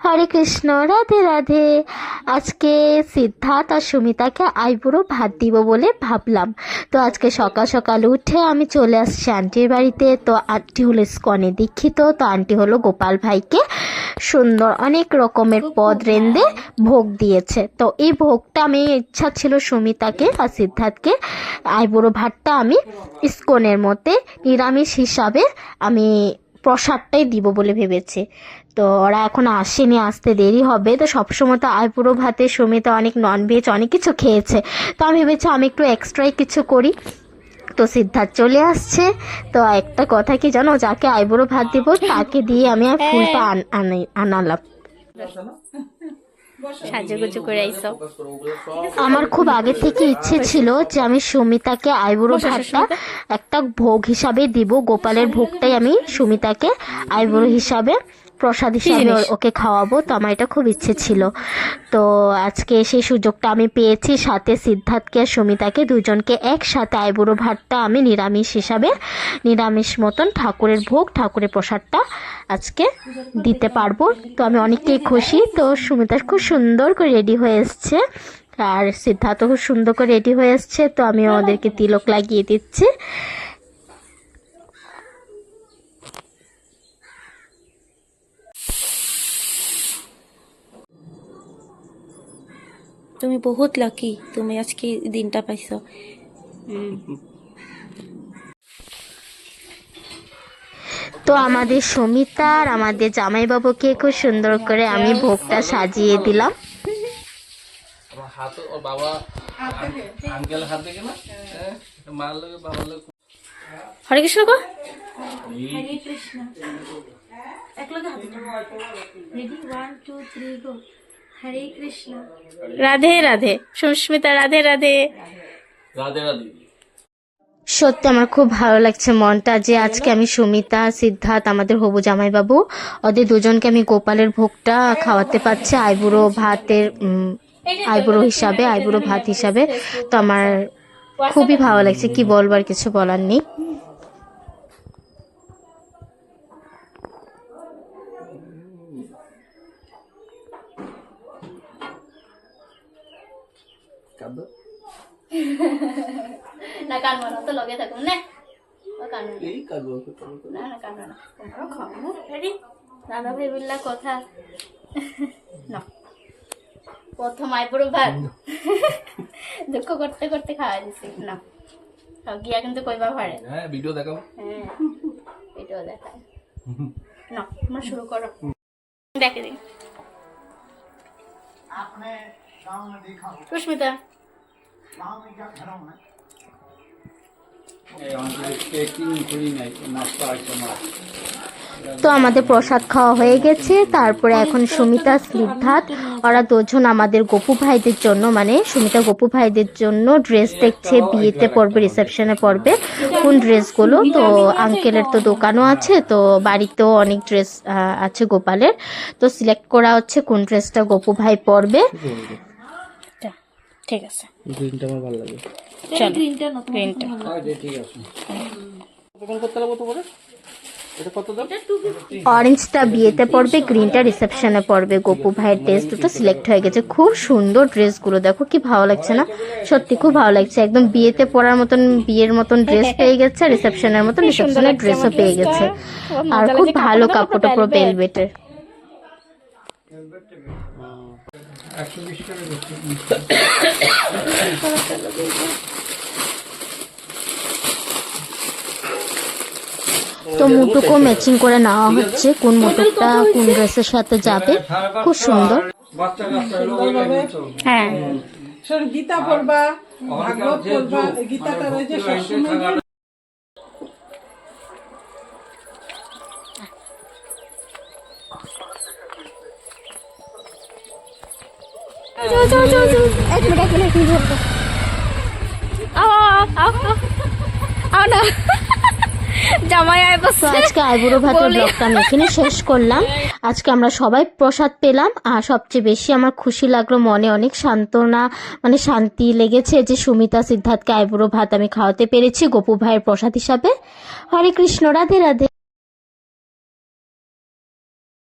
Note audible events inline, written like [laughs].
হরে কৃষ্ণ রাধে রাধে। আজকে সিদ্ধার্থ আর সুমিতাকে আইবুড়ো ভাত দিব বলে ভাবলাম। তো আজকে সকাল সকাল উঠে আমি চলে আসছি আন্টির বাড়িতে। তো আন্টি হলো স্কনে দীক্ষিত তো আন্টি হলো গোপাল ভাইকে সুন্দর অনেক রকমের পদ রেন্দে ভোগ দিয়েছে। তো এই ভোগটা আমি ইচ্ছা ছিল সুমিতাকে আর সিদ্ধার্থকে আইবুড়ো ভাতটা আমি ইস্কনের মধ্যে নিরামিষ হিসাবে আমি প্রসাদটাই দিব বলে ভেবেছে। তো ওরা এখন আসেনি আসতে দেরি হবে। তো সবসময় তো আইপুরো ভাতে সুমিতা অনেক ননভেজ অনেক কিছু খেয়েছে। তো আমি ভেবেছি আমি একটু এক্সট্রাই কিছু করি। তো সিদ্ধার্থ চলে আসছে। তো একটা কথা কি জানো? যাকে আইবুড়ো ভাত দিব তাকে দিয়ে আমি আর ফুলটা আনি- আনালাম। সাজুগুজু করে আইসো। আমার খুব আগে থেকে ইচ্ছে ছিল যে আমি সুমিতাকে আইবুড়ো ভাতটা একটা ভোগ হিসাবে দিব। গোপালের ভোগটাই আমি সুমিতাকে আইবুড়ো হিসাবে প্রসাদ হিসাবে ওকে খাওয়াবো তো আমার এটা খুব ইচ্ছে ছিল। তো আজকে সেই সুযোগটা আমি পেয়েছি সাথে সিদ্ধার্থকে আর সুমিতাকে দুজনকে একসাথে আইবুড়ো ভাতটা আমি নিরামিষ হিসাবে নিরামিষ মতন ঠাকুরের ভোগ ঠাকুরের প্রসাদটা আজকে দিতে পারব। তো আমি অনেকটাই খুশি তো সুমিতা খুব সুন্দর করে রেডি হয়ে এসছে আর সিদ্ধার্থ খুব সুন্দর করে রেডি হয়ে এসছে তো আমি ওদেরকে তিলক লাগিয়ে দিচ্ছি। তুমি বহুত লাকি তুমি আজকে দিনটা পাইছ। তো আমাদের সমিতা আর আমাদের জামাইবাবুকে খুব সুন্দর করে আমি ভোগটা সাজিয়ে দিলাম। হাত হ্যাঁ, লোকে বাবার লোক। হরে কৃষ্ণ। রাধে রাধে। সুস্মিতা রাধে রাধে। রাধে রাধে। সত্যি আমার খুব ভালো লাগছে মনটা যে আজকে আমি সুমিতা সিদ্ধার্থ আমাদের হবু জামাইবাবু ওদের দুজনকে আমি গোপালের ভোগটা খাওয়াতে পারছি আইবুড়ো ভাতের আইবুড়ো হিসাবে আইবুড়ো ভাত হিসাবে। তো আমার খুবই ভালো লাগছে কি বলবার কিছু বলার নেই। কাঁদো [laughs] না কানবো না তো লগে থাকুন না। ও কানবো না। না না কানবো না। তোমরাও খাও না রেডি। দাদা ভাই বললা কথা। [laughs] না। প্রথম আইবুড়ো ভাত [laughs] দুঃখ করতে করতে খাওয়া দিছি। না। গিয়া কিন্তু কইবা পারে। হ্যাঁ ভিডিও দেখাও। হ্যাঁ ভিডিও দেখায় না তোমরা শুরু করো। দেখে দিন সুস্মিতা। তো আমাদের প্রসাদ খাওয়া হয়ে গেছে তারপরে এখন সুমিতা সিদ্ধার্থ ওরা দুজন আমাদের গপু ভাইদের জন্য মানে সুমিতা গপু ভাইদের জন্য ড্রেস দেখছে বিয়েতে পড়বে রিসেপশনে পড়বে কোন ড্রেসগুলো তো আঙ্কেলের তো দোকানও আছে তো বাড়িতেও অনেক ড্রেস আছে গোপালের। তো সিলেক্ট করা হচ্ছে কোন ড্রেসটা গপু ভাই পরবে। ঠিক আছে। গ্রিনটা আমার ভালো লাগে। চলো গ্রিনটা ঠিক আছে। দোকান করতে লাগবো তো এটা কত দাম? অরেঞ্জটা বিয়েতে পড়বে গ্রিনটা রিসেপশনে পড়বে। গপু ভাইয়ের ড্রেস দুটো সিলেক্ট হয়ে গেছে। খুব সুন্দর ড্রেসগুলো দেখো কি ভালো লাগছে না? সত্যি খুব ভালো লাগছে। একদম বিয়েতে পরার মতন বিয়ের মতন ড্রেস পেয়ে গেছে রিসেপশনের মতন রিসেপশনের ড্রেসও পেয়ে গেছে। আর খুব ভালো কাপড় টাপড় তো মুটুকও ম্যাচিং করে নেওয়া হচ্ছে কোন মুটুকটা কোন ড্রেসের সাথে যাবে খুব সুন্দর। হ্যাঁ। গীতা পড়বা ভাগবত পড়বা গীতাটা ওই যে সবসময় শেষ করলাম। আজকে আমরা সবাই প্রসাদ পেলাম, আর সবচেয়ে বেশি আমার খুশি লাগল মনে অনেক মানে শান্তি লেগেছে যে সুমিতা সিদ্ধার্থকে আইবুড়ো ভাত আমি খাওয়াতে পেরেছি গপু ভাইয়ের প্রসাদ হিসাবে। হরে কৃষ্ণ, রাধে রাধে।